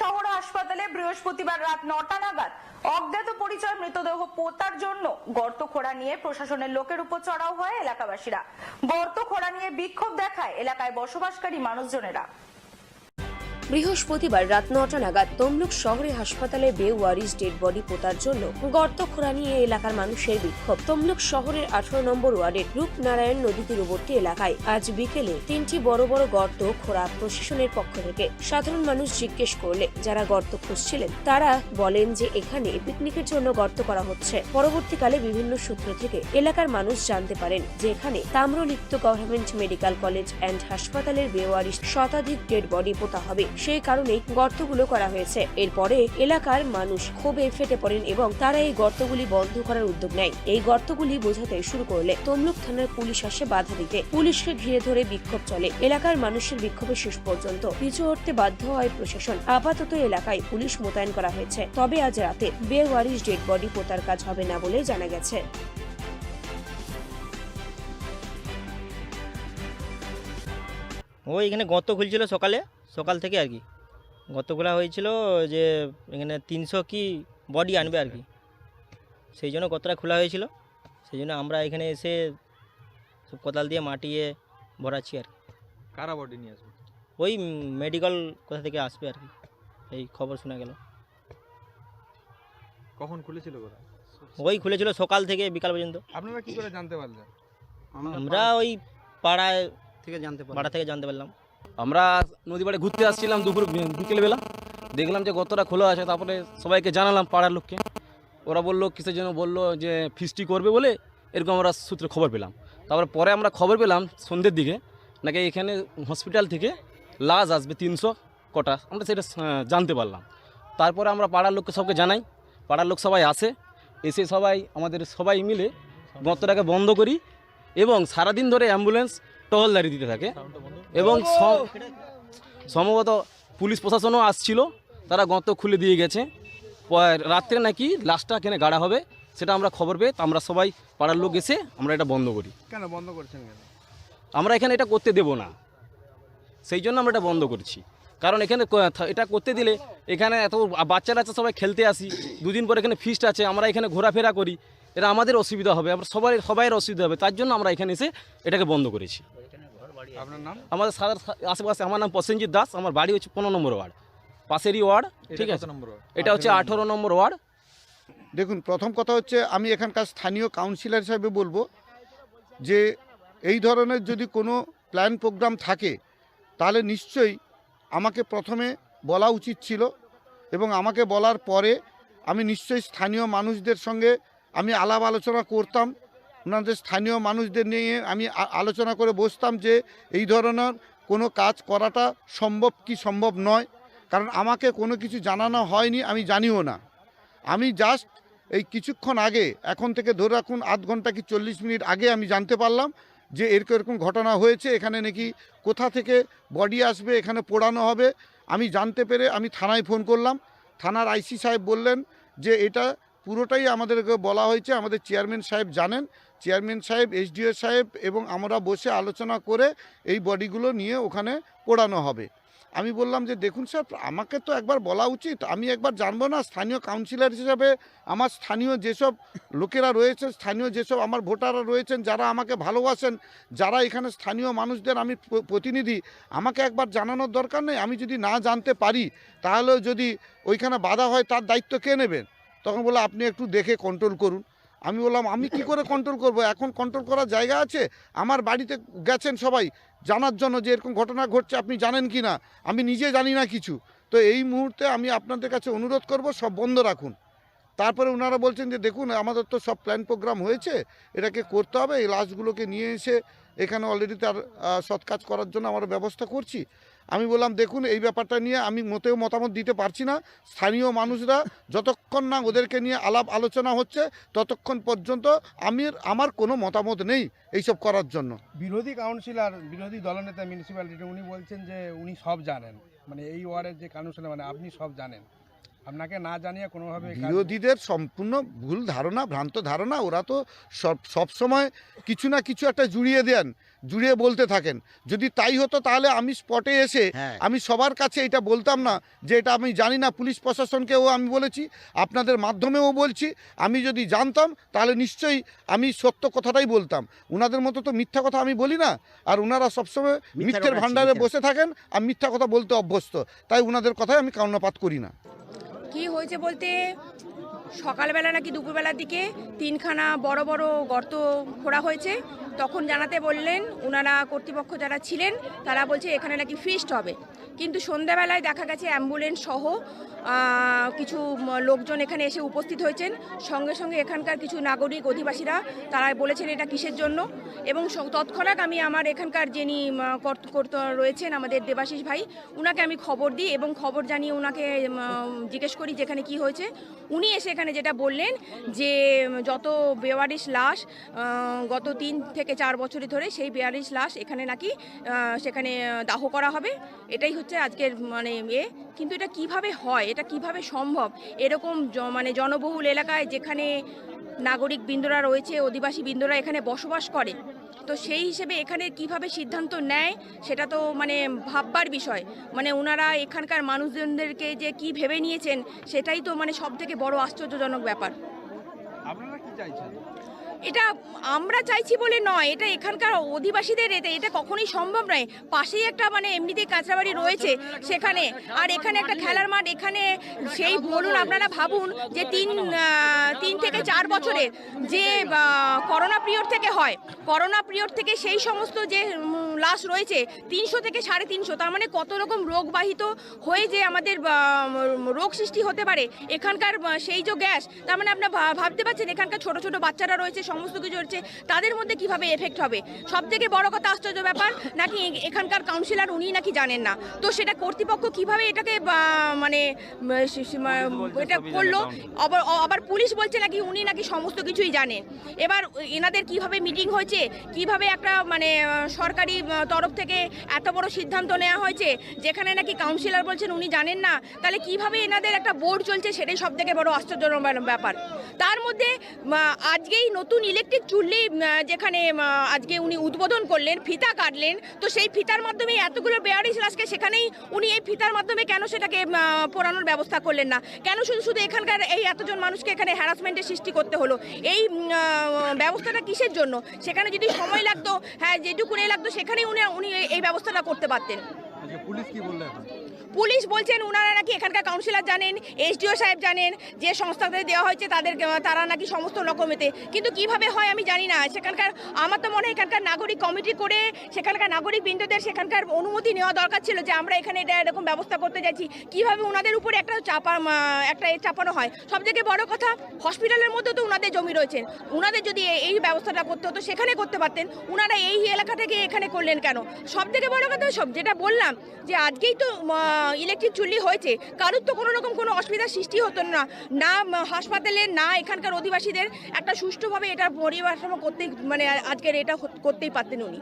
শহর হাসপাতালে বৃহস্পতিবার রাত নটা নাগাদ অজ্ঞাত পরিচয় মৃতদেহ পোতার জন্য গর্ত খোঁড়া নিয়ে প্রশাসনের লোকের উপর চড়াও হয় এলাকাবাসীরা। গর্ত খোঁড়া নিয়ে বিক্ষোভ দেখায় এলাকায় বসবাসকারী মানুষজনেরা। বৃহস্পতিবার রাত নটা নাগাদ তমলুক শহরে হাসপাতালে বেওয়ারিস ডেড বডি পোতার জন্য গর্ত খোঁড়া নিয়ে এলাকার মানুষের বিক্ষোভ। তমলুক শহরের আঠারো নম্বর ওয়ার্ডের রূপনারায়ণ নদী তীরবর্তী এলাকায় আজ বিকেলে তিনটি বড় বড় গর্ত খোঁড়া প্রশাসনের পক্ষ থেকে সাধারণ মানুষ জিজ্ঞেস করলে যারা গর্ত খুঁজছিলেন, তারা বলেন যে এখানে পিকনিকের জন্য গর্ত করা হচ্ছে। পরবর্তীকালে বিভিন্ন সূত্র থেকে এলাকার মানুষ জানতে পারেন যে এখানে Tamralipta government medical college and হাসপাতালের বেওয়ারিশ শতাধিক ডেড বডি পোতা হবে। সেই কারণেই গর্তগুলো করা হয়েছে। এরপরে এলাকার মানুষ ক্ষোভে ফেটে পড়েন এবং তারা এই গর্তগুলি বন্ধ করার উদ্যোগ নেয়। এই গর্তগুলি বোঝাতে শুরু করলে তমলুক থানার পুলিশ আসে বাধা দিতে। পুলিশকে ঘিরে ধরে বিক্ষোভ চলে। এলাকার মানুষের বিক্ষোভের শেষ পর্যন্ত পিছু হটতে বাধ্য হয় প্রশাসন। আপাতত এলাকায় পুলিশ মোতায়েন করা হয়েছে। তবে আজ রাতে বেওয়ারিশ ডেড বডি পোতার কাজ হবে না বলে জানা গেছে। ও, এখানে গর্ত খুলছিল সকালে? সকাল থেকে আর কি। গর্ত খোলা হয়েছিল যে এখানে তিনশো কি বডি আনবে আর কি। সেই জন্য কতটা খোলা হয়েছিল। সেই জন্য আমরা এখানে এসে সব কোদাল দিয়ে মাটিয়ে ভরাচ্ছি আর কি। কারা বডি নিয়ে আসবে? ওই মেডিকেল কোথা থেকে আসবে আর কি এই খবর শোনা গেল। কখন খুলেছিল ওরা? ওই খুলেছিল সকাল থেকে বিকাল পর্যন্ত। আপনারা কি করে জানতে পারলেন? আমরা ওই পাড়ায় থেকে জানতে পাড়া থেকে জানতে পারলাম। আমরা নদী পাড়ে ঘুরতে আসছিলাম দুপুর, বিকেলবেলা। দেখলাম যে গতটা খোলা আছে, তারপরে সবাইকে জানালাম পাড়ার লোককে। ওরা বলল, কিসের জন্য বলল যে ফিস্টি করবে বলে, এরকম আমরা সূত্রে খবর পেলাম। তারপরে পরে আমরা খবর পেলাম সন্ধ্যের দিকে, নাকি এখানে হসপিটাল থেকে লাশ আসবে তিনশো কটা, আমরা সেটা জানতে পারলাম। তারপরে আমরা পাড়ার লোককে সবকে জানাই। পাড়ার লোক সবাই আসে, এসে সবাই, আমাদের সবাই মিলে গর্তটাকে বন্ধ করি এবং সারাদিন ধরে অ্যাম্বুলেন্স টহলদারি দিতে থাকে। এবং সম্ভবত পুলিশ প্রশাসনও আসছিল তারা গর্ত খুলে দিয়ে গেছে। রাত্রে নাকি লাশটা কেনে গাড়া হবে সেটা আমরা খবর পেয়ে আমরা সবাই পাড়ার লোক এসে আমরা এটা বন্ধ করি। কেন বন্ধ করছেন কেন? আমরা এখানে এটা করতে দেব না। সেই জন্য আমরা এটা বন্ধ করছি। কারণ এখানে এটা করতে দিলে এখানে এত বাচ্চা টাচ্চা সবাই খেলতে আসি দুদিন পর এখানে ফিস্ট আছে আমরা এখানে ঘোরাফেরা করি এটা আমাদের অসুবিধা হবে আমরা সবাই সবাইয়ের অসুবিধা হবে তার জন্য আমরা এখানে এসে এটাকে বন্ধ করেছি। আপনার নাম? আমাদের সাদা আশেপাশে আমার নাম প্রসেনজিৎ দাস আমার বাড়ি হচ্ছে পনেরো নম্বর ওয়ার্ড। পাশেরই ওয়ার্ড ঠিক আছে? নম্বর এটা হচ্ছে আঠেরো নম্বর ওয়ার্ড। দেখুন প্রথম কথা হচ্ছে আমি এখানকার স্থানীয় কাউন্সিলর হিসাবে বলব যে এই ধরনের যদি কোনো প্ল্যান প্রোগ্রাম থাকে তাহলে নিশ্চয়ই আমাকে প্রথমে বলা উচিত ছিল এবং আমাকে বলার পরে আমি নিশ্চয়ই স্থানীয় মানুষদের সঙ্গে আমি আলাপ আলোচনা করতাম ওনাদের স্থানীয় মানুষদের নিয়ে আমি আলোচনা করে বসতাম যে এই ধরনের কোনো কাজ করাটা সম্ভব কি সম্ভব নয়। কারণ আমাকে কোনো কিছু জানানো হয়নি, আমি জানিও না। আমি জাস্ট এই কিছুক্ষণ আগে, এখন থেকে ধরে রাখুন আধ ঘণ্টা কি চল্লিশ মিনিট আগে আমি জানতে পারলাম যে এরকম এরকম ঘটনা হয়েছে, এখানে নাকি কোথা থেকে বডি আসবে, এখানে পোড়ানো হবে। আমি জানতে পেরে আমি থানায় ফোন করলাম। থানার আইসি সাহেব বললেন যে এটা পুরোটাই আমাদেরকে বলা হয়েছে, আমাদের চেয়ারম্যান সাহেব জানেন। চেয়ারম্যান সাহেব, এসডিও সাহেব এবং আমরা বসে আলোচনা করে এই বডিগুলো নিয়ে ওখানে পোড়ানো হবে। আমি বললাম যে, দেখুন স্যার, আমাকে তো একবার বলা উচিত। আমি একবার জানব না, স্থানীয় কাউন্সিলর হিসাবে আমার স্থানীয় যেসব লোকেরা রয়েছে, স্থানীয় যেসব আমার ভোটাররা রয়েছেন, যারা আমাকে ভালোবাসেন, যারা এখানে স্থানীয় মানুষদের আমি প্রতিনিধি, আমাকে একবার জানানোর দরকার নেই। আমি যদি না জানতে পারি, তাহলেও যদি ওইখানে বাধা হয়, তার দায়িত্ব কে নেবেন তখন বলে আপনি একটু দেখে কন্ট্রোল করুন। আমি বললাম, আমি কি করে কন্ট্রোল করব? এখন কন্ট্রোল করার জায়গা আছে? আমার বাড়িতে গেছেন সবাই, জানার জন্য যে এরকম ঘটনা ঘটছে, আপনি জানেন কি না? আমি নিজে জানি না কিছু। তো এই মুহূর্তে আমি আপনাদের কাছে অনুরোধ করব, সব বন্ধ রাখুন। তারপরে ওনারা বলছেন যে, দেখুন, আমাদের তো সব প্ল্যান প্রোগ্রাম হয়েছে, এটাকে করতে হবে, এই লাশগুলোকে নিয়ে এসে এখানে অলরেডি তার সৎ কাজ করার জন্য আমরা ব্যবস্থা করছি। আমি বললাম দেখুন এই ব্যাপারটা নিয়ে আমি মোটেও মতামত দিতে পারছি না। স্থানীয় মানুষরা যতক্ষণ না ওদেরকে নিয়ে আলাপ আলোচনা হচ্ছে ততক্ষণ পর্যন্ত আমি আমার কোনো মতামত নেই এইসব করার জন্য। বিরোধী কাউন্সিলর বিরোধী দলনেতা মিউনিসিপ্যালিটি উনি বলছেন যে উনি সব জানেন। মানে এই ওয়ার্ডের যে কাউন্সিলর মানে আপনি সব জানেন। আপনাকে না জানিয়ে কোনোভাবে বিরোধীদের সম্পূর্ণ ভুল ধারণা ভ্রান্ত ধারণা ওরা তো সব সবসময় কিছু না কিছু একটা জুড়িয়ে দেন। জুড়িয়ে বলতে থাকেন। যদি তাই হতো তাহলে আমি স্পটে এসে হ্যাঁ। আমি সবার কাছে এটা বলতাম না যে এটা আমি জানি না পুলিশ প্রশাসনকেও আমি বলেছি আপনাদের মাধ্যমেও বলছি আমি যদি জানতাম তাহলে নিশ্চয়ই আমি সত্য কথাটাই বলতাম। ওনাদের মতো তো মিথ্যা কথা আমি বলি না আর ওনারা সবসময় মিথ্যা মিথ্যের ভাণ্ডারে বসে থাকেন আর মিথ্যা কথা বলতে অভ্যস্ত। তাই ওনাদের কথায় আমি কর্ণপাত করি না। কি হয়েছে বলতে? সকালবেলা নাকি দুপুরবেলার দিকে তিনখানা বড় বড় গর্ত খোঁড়া হয়েছে। তখন জানাতে বললেন ওনারা কর্তৃপক্ষ যারা ছিলেন, তারা বলছে এখানে নাকি ফিস্ট হবে। কিন্তু সন্ধ্যাবেলায় দেখা গেছে অ্যাম্বুলেন্স সহ কিছু লোকজন এখানে এসে উপস্থিত হয়েছেন। সঙ্গে সঙ্গে এখানকার কিছু নাগরিক, অধিবাসীরা, তারা বলেছেন এটা কিসের জন্য? এবং তৎক্ষণাৎ আমি আমার এখানকার যিনি কর্ত রয়েছেন, আমাদের দেবাশিস ভাই, উনাকে আমি খবর দিই এবং খবর জানিয়ে ওনাকে জিজ্ঞেস করি যেখানে কি হয়েছে। উনি এসে এখানে যেটা বললেন যে, যত বেওয়ারিশ লাশ গত তিন থেকে চার বছরে ধরে সেই বেয়ারিশ লাশ এখানে নাকি সেখানে দাহ করা হবে। এটাই হচ্ছে আজকের মানে এ কিন্তু এটা কীভাবে হয়? এটা কীভাবে সম্ভব? এরকম মানে জনবহুল এলাকায় যেখানে নাগরিক বৃন্দরা রয়েছে, অধিবাসী বৃন্দরা এখানে বসবাস করে, তো সেই হিসেবে এখানে কীভাবে সিদ্ধান্ত নেয়, সেটা তো মানে ভাববার বিষয়। মানে ওনারা এখানকার মানুষজনদেরকে যে কি ভেবে নিয়েছেন, সেটাই তো মানে সব থেকে বড় আশ্চর্যজনক ব্যাপার। আপনারা কি চাইছেন? এটা আমরা চাইছি বলে নয়, এটা এখানকার অধিবাসীদের এতে, এটা কখনোই সম্ভব নয়। পাশেই একটা মানে এমনিতেই কাঁচরাবাড়ি রয়েছে সেখানে। আর এখানে একটা খেলার মাঠ, এখানে সেই বলুন আপনারা ভাবুন যে তিন তিন থেকে চার বছরে যে করোনা পিরিয়ড থেকে হয়, করোনা পিরিয়ড থেকে সেই সমস্ত যে লাশ রয়েছে তিনশো থেকে সাড়ে তিনশো। তার মানে কত রকম রোগবাহিত হয়ে যে আমাদের রোগ সৃষ্টি হতে পারে। এখানকার সেই যে গ্যাস তার মানে আপনার ভাবতে পারছেন এখানকার ছোট ছোট বাচ্চারা রয়েছে সমস্ত কিছু রয়েছে তাদের মধ্যে কীভাবে এফেক্ট হবে? সব থেকে বড় কথা আশ্চর্য ব্যাপার নাকি এখানকার কাউন্সিলর উনি নাকি জানেন না? তো সেটা কর্তৃপক্ষ কীভাবে এটাকে মানে এটা করল? আবার আবার পুলিশ বলছে নাকি উনি নাকি সমস্ত কিছুই জানেন। এবার এনাদের কীভাবে মিটিং হয়েছে? কীভাবে একটা মানে সরকারি তরফ থেকে এত বড় সিদ্ধান্ত নেওয়া হয়েছে, যেখানে নাকি কাউন্সিলর বলছেন উনি জানেন না, তাহলে কীভাবে এনাদের একটা বোর্ড চলছে সেটাই সব থেকে বড় আশ্চর্যজনক ব্যাপার। তার মধ্যে আজকেই নতুন ইলেকট্রিক চুল্লি যেখানে আজকে উনি উদ্বোধন করলেন, ফিতা কাটলেন, তো সেই ফিতার মাধ্যমে এতগুলো বেয়ারিশ আজকে সেখানেই উনি এই ফিতার মাধ্যমে কেন সেটাকে পোড়ানোর ব্যবস্থা করলেন না? কেন শুধু শুধু এখানকার এই এতজন মানুষকে এখানে হ্যারাসমেন্টের সৃষ্টি করতে হলো? এই ব্যবস্থাটা কিসের জন্য? সেখানে যদি সময় লাগতো হ্যাঁ যেটুকুনি লাগতো উনি উনি এই- ব্যবস্থাটা করতে পারতেন। পুলিশ কি বলল এখন? পুলিশ বলছেন ওনারা নাকি এখানকার কাউন্সিলর জানেন, এসডিও সাহেব জানেন, যে সংস্থাতে দেওয়া হয়েছে তাদের, তারা নাকি সমস্ত রকমেতে। কিন্তু কীভাবে হয় আমি জানি না। সেখানকার, আমার তো মনে হয় এখানকার নাগরিক কমিটি করে, সেখানকার নাগরিক বৃন্দদের সেখানকার অনুমতি নেওয়া দরকার ছিল যে আমরা এখানে এটা এরকম ব্যবস্থা করতে যাচ্ছি। কীভাবে ওনাদের উপরে একটা চাপা একটা এ চাপানো হয়? সব থেকে বড় কথা হসপিটালের মধ্যে তো ওনাদের জমি রয়েছেন। ওনাদের যদি এই ব্যবস্থাটা করতে হতো, সেখানে করতে পারতেন। ওনারা এই এলাকা থেকে এখানে করলেন কেন? সব থেকে বড় কথা সব, যেটা বললাম যে আজকেই তো ইলেকট্রিক চুল্লি হয়েছে। কারোর তো কোনো রকম কোনো অসুবিধার সৃষ্টি হতো না। না হাসপাতালে, না এখানকার অধিবাসীদের একটা সুষ্ঠুভাবে এটা পরিবার করতেই মানে আজকের এটা করতেই পারতেন উনি।